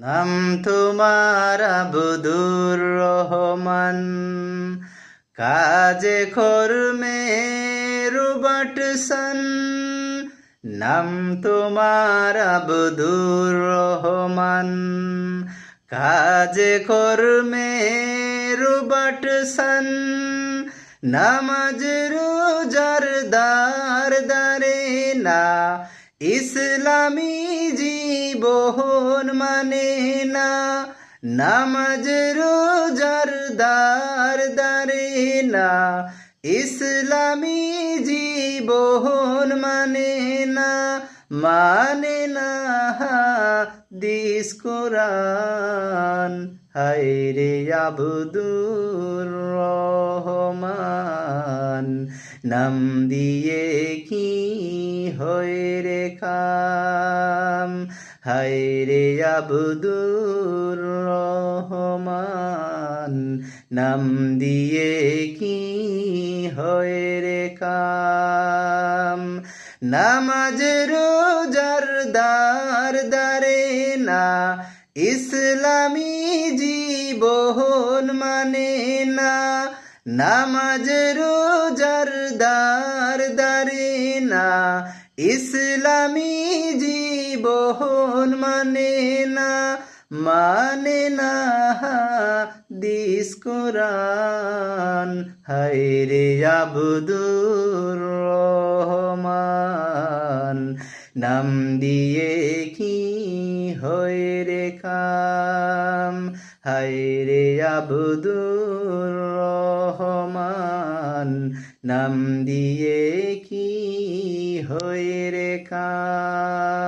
নাম তোমার আবদুর রহমান। কাজে কর্মে রুবটসন নাম তোমার আবদুর রহমান। কাজে কর্মে রুবটসন নামাজ রোজার দার দারে না ইসলামী জীবন মানে না, নামাজ রোজার দার দারে না। ইসলামী জীবন মানে না মানে না দিস কোরআন। হায়রে আবদুর রহমান, নাম দিয়ে কি হয়ে রে খাম হায়রে আবদুর রহমান, নাম দিয়ে কি হয়ে রে কাম নামাজ রোজার দার দারে না, ইসলামী জীবন মানে না। নামাজ রোজার দার দারে না ইসলামী জীবন মানে না মানে না দিস কোরআন। হায়রে আবদুর রহমান, নাম দিয়ে কি হয়ে রে কাম হায়রে আবদুর রহমান, নাম দিয়ে কি হয়ে রে কাম